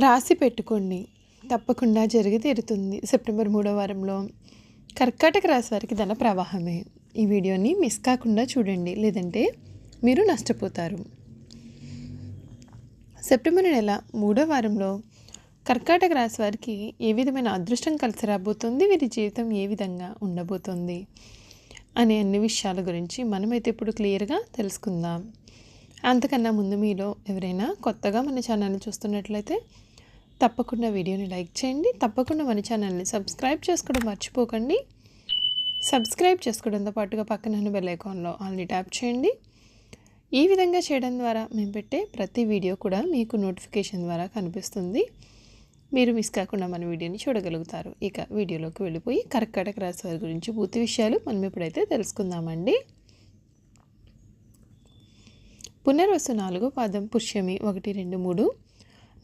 రాసి పెట్టుకోండి. తప్పకుండా జరిగి తీరుతుంది. సెప్టెంబర్ మూడో వారంలో కర్కాటక రాశి వారికి ధన ప్రవాహమే. ఈ వీడియోని మిస్ కాకుండా చూడండి. లేదంటే మీరు నష్టపోతారు. సెప్టెంబర్ నెల మూడో వారంలో కర్కాటక రాశి వారికి ఏ విధమైన అదృష్టం కలిసి రాబోతుంది? వీరి జీవితం ఏ విధంగా ఉండబోతుంది? అనే అన్ని విషయాల గురించి మనమైతే ఇప్పుడు క్లియర్గా తెలుసుకుందాం. అంతకన్నా ముందు మీలో ఎవరైనా కొత్తగా మన ఛానల్ని చూస్తున్నట్లయితే తప్పకుండా వీడియోని లైక్ చేయండి. తప్పకుండా మన ఛానల్ని సబ్స్క్రైబ్ చేసుకోవడం మర్చిపోకండి. సబ్స్క్రైబ్ చేసుకోవడంతో పాటుగా పక్కన బెల్ ఐకాన్లో ఆల్ని ట్యాప్ చేయండి. ఈ విధంగా చేయడం ద్వారా మేము పెట్టే ప్రతి వీడియో కూడా మీకు నోటిఫికేషన్ ద్వారా కనిపిస్తుంది. మీరు మిస్ కాకుండా మన వీడియోని చూడగలుగుతారు. ఇక వీడియోలోకి వెళ్ళిపోయి కర్కాటక రాశి వారి గురించి పూర్తి విషయాలు మనం ఇప్పుడైతే తెలుసుకుందామండి. పునర్వసు నాలుగో పాదం పుష్యమి ఒకటి రెండు మూడు.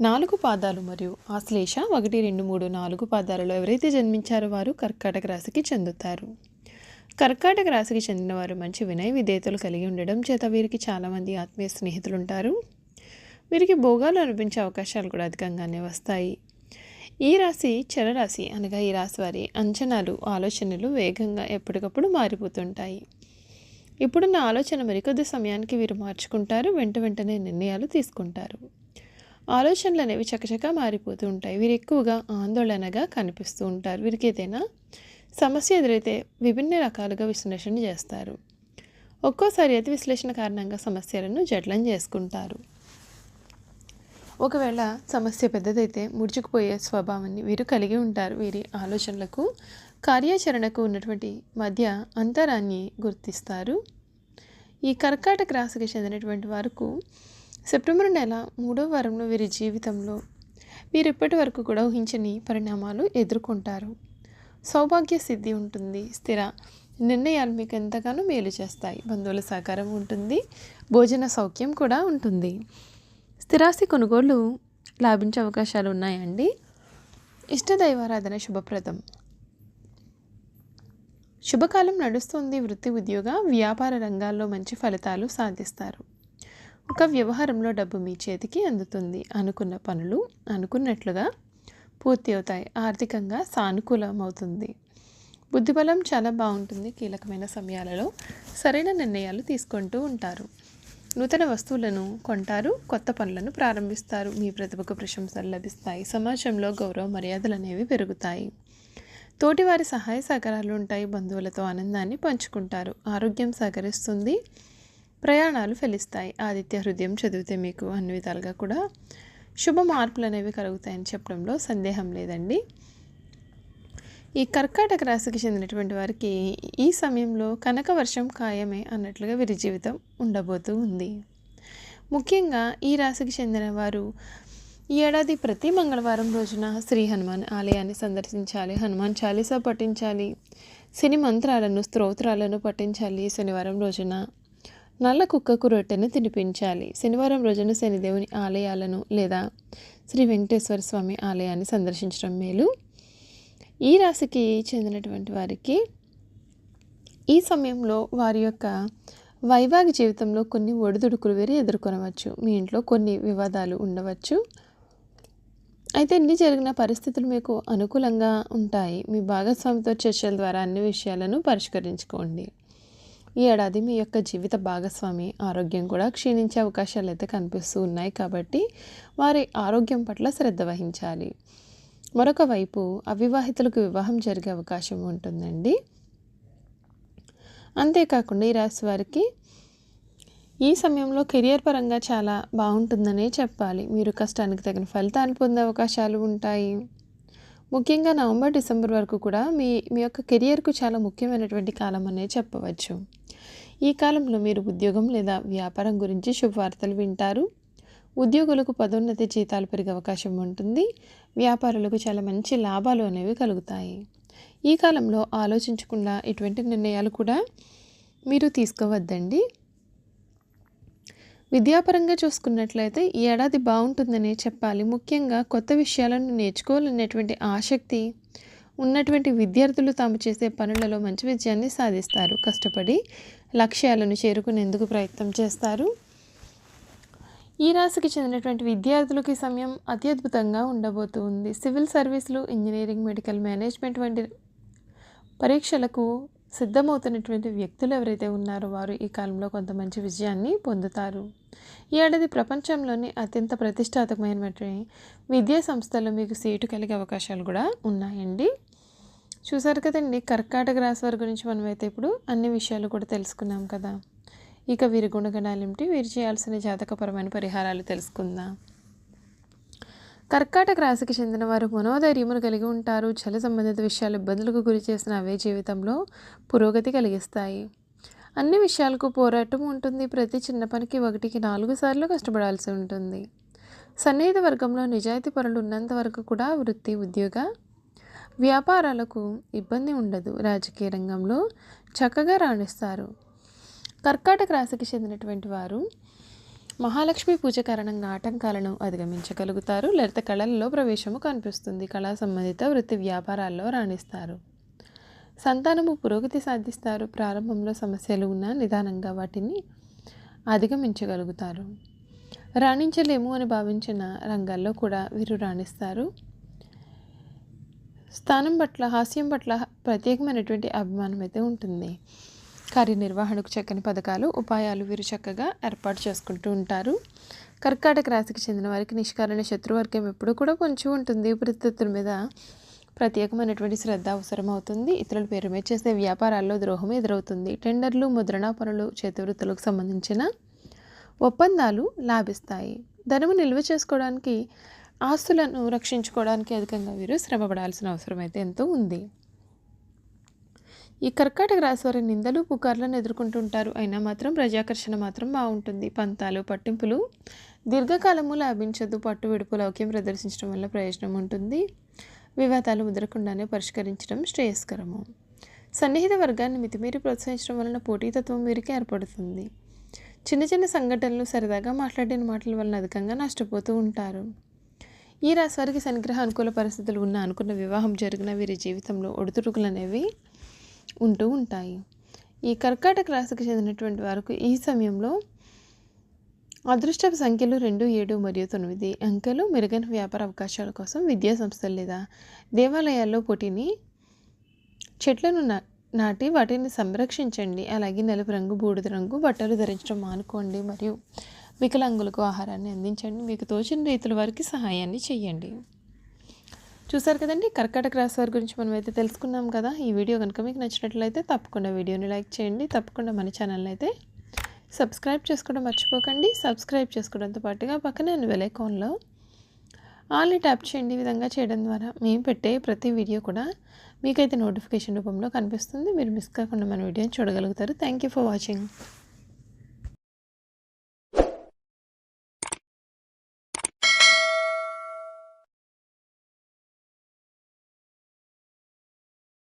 నాలుగు పాదాలు మరియు ఆశ్లేష ఒకటి రెండు మూడు నాలుగు పాదాలలో ఎవరైతే జన్మించారో వారు కర్కాటక రాశికి చెందుతారు. కర్కాటక రాశికి చెందిన వారు మంచి వినయ విధేయతలు కలిగి ఉండడం చేత వీరికి చాలామంది ఆత్మీయ స్నేహితులు ఉంటారు. వీరికి భోగాలు అనిపించే అవకాశాలు కూడా అధికంగానే వస్తాయి. ఈ రాశి చరరాశి అనగా ఈ రాశి వారి అంచనాలు ఆలోచనలు వేగంగా ఎప్పటికప్పుడు మారిపోతుంటాయి. ఇప్పుడున్న ఆలోచన మరికొద్ది సమయానికి వీరు మార్చుకుంటారు వెంట వెంటనే నిర్ణయాలు తీసుకుంటారు. ఆలోచనలు అనేవి చకచకా మారిపోతూ ఉంటాయి. వీరు ఎక్కువగా ఆందోళనగా కనిపిస్తూ ఉంటారు. వీరికి ఏదైనా సమస్య ఎదురైతే విభిన్న రకాలుగా విశ్లేషణ చేస్తారు. ఒక్కోసారి అతి విశ్లేషణ కారణంగా సమస్యలను జడ్లం చేసుకుంటారు. ఒకవేళ సమస్య పెద్దదైతే ముడుచుకుపోయే స్వభావాన్ని వీరు కలిగి ఉంటారు. వీరి ఆలోచనలకు కార్యాచరణకు ఉన్నటువంటి మధ్య అంతరాన్ని గుర్తిస్తారు. ఈ కర్కాటక రాశికి చెందినటువంటి వారికి సెప్టెంబర్ నెల మూడో వారంలో వీరి జీవితంలో వీరు ఇప్పటి వరకు కూడా ఊహించని పరిణామాలు ఎదుర్కొంటారు. సౌభాగ్య సిద్ధి ఉంటుంది స్థిర నిర్ణయాలు మీకు ఎంతగానో మేలు చేస్తాయి. బంధువుల సహకారం ఉంటుంది భోజన సౌఖ్యం కూడా ఉంటుంది. స్థిరాస్తి కొనుగోలు లాభించే అవకాశాలు ఉన్నాయండి. ఇష్టదైవారాధన శుభప్రదం. శుభకాలం నడుస్తుంది వృత్తి ఉద్యోగ వ్యాపార రంగాల్లో మంచి ఫలితాలు సాధిస్తారు. ఒక వ్యవహారంలో డబ్బు మీ చేతికి అందుతుంది. అనుకున్న పనులు అనుకున్నట్లుగా పూర్తి అవుతాయి. ఆర్థికంగా సానుకూలం అవుతుంది బుద్ధిబలం చాలా బాగుంటుంది కీలకమైన సమయాలలో. సరైన నిర్ణయాలు తీసుకుంటూ ఉంటారు. నూతన వస్తువులను కొంటారు. కొత్త పనులను ప్రారంభిస్తారు. మీ ప్రతిభకు ప్రశంసలు లభిస్తాయి. సమాజంలో గౌరవ మర్యాదలు అనేవి పెరుగుతాయి. తోటివారి సహాయ సహకారాలు ఉంటాయి. బంధువులతో ఆనందాన్ని పంచుకుంటారు. ఆరోగ్యం సహకరిస్తుంది. ప్రయాణాలు ఫలిస్తాయి. ఆదిత్య హృదయం చదివితే మీకు అన్ని విధాలుగా కూడా శుభ మార్పులు అనేవి కలుగుతాయని చెప్పడంలో సందేహం లేదండి. ఈ కర్కాటక రాశికి చెందినటువంటి వారికి ఈ సమయంలో కనక వర్షం ఖాయమే అన్నట్లుగా వీరి జీవితం ఉండబోతూ ఉంది. ముఖ్యంగా ఈ రాశికి చెందిన వారు ఈ ఏడాది ప్రతి మంగళవారం రోజున శ్రీ హనుమాన్ ఆలయాన్ని సందర్శించాలి హనుమాన్ చాలీసా పఠించాలి శని మంత్రాలను స్తోత్రాలను పఠించాలి శనివారం రోజున. నల్ల కుక్కకు రొట్టెను తినిపించాలి. శనివారం రోజున శనిదేవుని ఆలయాలను లేదా శ్రీ వెంకటేశ్వర స్వామి ఆలయాన్ని సందర్శించడం మేలు. ఈ రాశికి చెందినటువంటి వారికి ఈ సమయంలో వారి యొక్క వైవాహిక జీవితంలో కొన్ని ఒడిదుడుకులు వేరే ఎదుర్కొనవచ్చు. మీ ఇంట్లో కొన్ని వివాదాలు ఉండవచ్చు. అయితే ఇన్ని జరిగిన పరిస్థితులు మీకు అనుకూలంగా ఉంటాయి. మీ భాగస్వామితో చర్చల ద్వారా అన్ని విషయాలను పరిష్కరించుకోండి. ఈ ఏడాది మీ యొక్క జీవిత భాగస్వామి ఆరోగ్యం కూడా క్షీణించే అవకాశాలు అయితే కనిపిస్తూ ఉన్నాయి కాబట్టి వారి ఆరోగ్యం పట్ల శ్రద్ధ వహించాలి. మరొక వైపు అవివాహితులకు వివాహం జరిగే అవకాశం ఉంటుందండి. అంతేకాకుండా ఈ రాశి వారికి ఈ సమయంలో కెరియర్ పరంగా చాలా బాగుంటుందనే చెప్పాలి. మీరు కష్టానికి తగిన ఫలితాన్ని పొందే అవకాశాలు ఉంటాయి. ముఖ్యంగా నవంబర్ డిసెంబర్ వరకు కూడా మీ మీ యొక్క కెరియర్కు చాలా ముఖ్యమైనటువంటి కాలం అనే చెప్పవచ్చు. ఈ కాలంలో మీరు ఉద్యోగం లేదా వ్యాపారం గురించి శుభవార్తలు వింటారు. ఉద్యోగులకు పదోన్నతి జీతాలు పెరిగే అవకాశం ఉంటుంది. వ్యాపారులకు చాలా మంచి లాభాలు అనేవి కలుగుతాయి. ఈ కాలంలో ఆలోచించకుండా ఇటువంటి నిర్ణయాలు కూడా మీరు తీసుకోవద్దండి. విద్యాపరంగా చూసుకున్నట్లయితే ఈ ఏడాది బాగుంటుందనే చెప్పాలి. ముఖ్యంగా కొత్త విషయాలను నేర్చుకోవాలనేటువంటి ఆసక్తి ఉన్నటువంటి విద్యార్థులు తాము చేసే పనులలో మంచి విజయాన్ని సాధిస్తారు. కష్టపడి లక్ష్యాలను చేరుకునేందుకు ప్రయత్నం చేస్తారు. ఈ రాశికి చెందినటువంటి విద్యార్థులకి సమయం అత్యద్భుతంగా ఉండబోతుంది. సివిల్ సర్వీసులు ఇంజనీరింగ్ మెడికల్ మేనేజ్మెంట్ వంటి పరీక్షలకు సిద్ధమవుతున్నటువంటి వ్యక్తులు ఎవరైతే ఉన్నారో వారు ఈ కాలంలో కొంత మంచి విజయాన్ని పొందుతారు. ఈ ఏడాది ప్రపంచంలోని అత్యంత ప్రతిష్టాత్మకమైనటువంటి విద్యా సంస్థల్లో మీకు సీటు కలిగే అవకాశాలు కూడా ఉన్నాయండి. చూసారు కదండి కర్కాటక రాశి వారి గురించి మనమైతే ఇప్పుడు అన్ని విషయాలు కూడా తెలుసుకున్నాం కదా. ఇక వీరి గుణగణాలు ఏమిటి? వీరు చేయాల్సిన జాతకపరమైన పరిహారాలు తెలుసుకుందాం. కర్కాటక రాశికి చెందిన వారు మనోధైర్యమును కలిగి ఉంటారు. చల సంబంధిత విషయాలు ఇబ్బందులకు గురి చేసిన అవే జీవితంలో పురోగతి కలిగిస్తాయి. అన్ని విషయాలకు పోరాటం ఉంటుంది. ప్రతి చిన్న పనికి ఒకటికి నాలుగు సార్లు కష్టపడాల్సి ఉంటుంది. సన్నిహిత వర్గంలో నిజాయితీ పరులు ఉన్నంత వరకు కూడా వృత్తి ఉద్యోగ వ్యాపారాలకు ఇబ్బంది ఉండదు. రాజకీయ రంగంలో చక్కగా రాణిస్తారు. కర్కాటక రాశికి చెందినటువంటి వారు మహాలక్ష్మి పూజ కారణంగా ఆటంకాలను అధిగమించగలుగుతారు. లలిత కళలలో ప్రవేశము కనిపిస్తుంది. కళా సంబంధిత వృత్తి వ్యాపారాల్లో రాణిస్తారు. సంతానము పురోగతి సాధిస్తారు. ప్రారంభంలో సమస్యలు ఉన్నా నిదానంగా వాటిని అధిగమించగలుగుతారు. రాణించలేము అని భావించిన రంగాల్లో కూడా వీరు రాణిస్తారు. స్థానం పట్ల హాస్యం పట్ల ప్రత్యేకమైనటువంటి అభిమానం అయితే ఉంటుంది. కార్యనిర్వహణకు చక్కని పథకాలు ఉపాయాలు వీరు చక్కగా ఏర్పాటు చేసుకుంటూ ఉంటారు. కర్కాటక రాశికి చెందిన వారికి నిష్కారణ శత్రువర్గం ఎప్పుడూ కూడా పొంచి ఉంటుంది. పరిస్థితుల మీద ప్రత్యేకమైనటువంటి శ్రద్ధ అవసరం అవుతుంది. ఇతరుల పేరు మీద చేసే వ్యాపారాల్లో ద్రోహం ఎదురవుతుంది. టెండర్లు ముద్రణ పనులు చేతివృత్తులకు సంబంధించిన ఒప్పందాలు లాభిస్తాయి. ధనము నిల్వ చేసుకోవడానికి ఆస్తులను రక్షించుకోవడానికి అధికంగా వీరు శ్రమపడాల్సిన అవసరం అయితే ఎంతో ఉంది. ఈ కర్కాటక రాశి వారి నిందలు పుకార్లను ఎదుర్కొంటుంటారు. అయినా మాత్రం ప్రజాకర్షణ మాత్రం బాగుంటుంది. పంతాలు పట్టింపులు దీర్ఘకాలము లాభించదు. పట్టు విడుపు లౌక్యం ప్రదర్శించడం వల్ల ప్రయోజనం ఉంటుంది. వివాదాలు ముదరకుండానే పరిష్కరించడం శ్రేయస్కరము. సన్నిహిత వర్గాన్ని మితిమీరి ప్రోత్సహించడం వలన పోటీతత్వం వీరికి ఏర్పడుతుంది. చిన్న చిన్న సంఘటనలు సరదాగా మాట్లాడిన మాటల వలన అధికంగా నష్టపోతూ ఉంటారు. ఈ రాశి వారికి శనిగ్రహ అనుకూల పరిస్థితులు ఉన్న అనుకున్న వివాహం జరిగిన వీరి జీవితంలో ఒడిదుడుకులు అనేవి ఉంటూ ఉంటాయి. ఈ కర్కాటక రాశికి చెందినటువంటి వారికి ఈ సమయంలో అదృష్ట సంఖ్యలు రెండు ఏడు మరియు తొమ్మిది. అంకెలు మెరుగైన వ్యాపార అవకాశాల కోసం విద్యా సంస్థలు లేదా దేవాలయాల్లో పోటీని చెట్లను నా నాటి వాటిని సంరక్షించండి. అలాగే నలుపు రంగు బూడిద రంగు బట్టలు ధరించడం మానుకోండి మరియు వికలాంగులకు ఆహారాన్ని అందించండి. మీకు తోచిన రీతుల వారికి సహాయాన్ని చేయండి. చూసారు కదండి? కర్కాటక రాశి వారి గురించి మనం అయితే తెలుసుకున్నాం కదా. ఈ వీడియో కనుక మీకు నచ్చినట్లయితే తప్పకుండా వీడియోని లైక్ చేయండి. తప్పకుండా మన ఛానల్ని అయితే సబ్స్క్రైబ్ చేసుకోవడం మర్చిపోకండి. సబ్స్క్రైబ్ చేసుకోవడంతో పాటుగా పక్కనే వెలైకాన్లో ఆల్ని ట్యాప్ చేయండి. ఈ విధంగా చేయడం ద్వారా మేము పెట్టే ప్రతి వీడియో కూడా మీకైతే నోటిఫికేషన్ రూపంలో కనిపిస్తుంది. మీరు మిస్ కాకుండా మన వీడియోని చూడగలుగుతారు. Thank you for watching.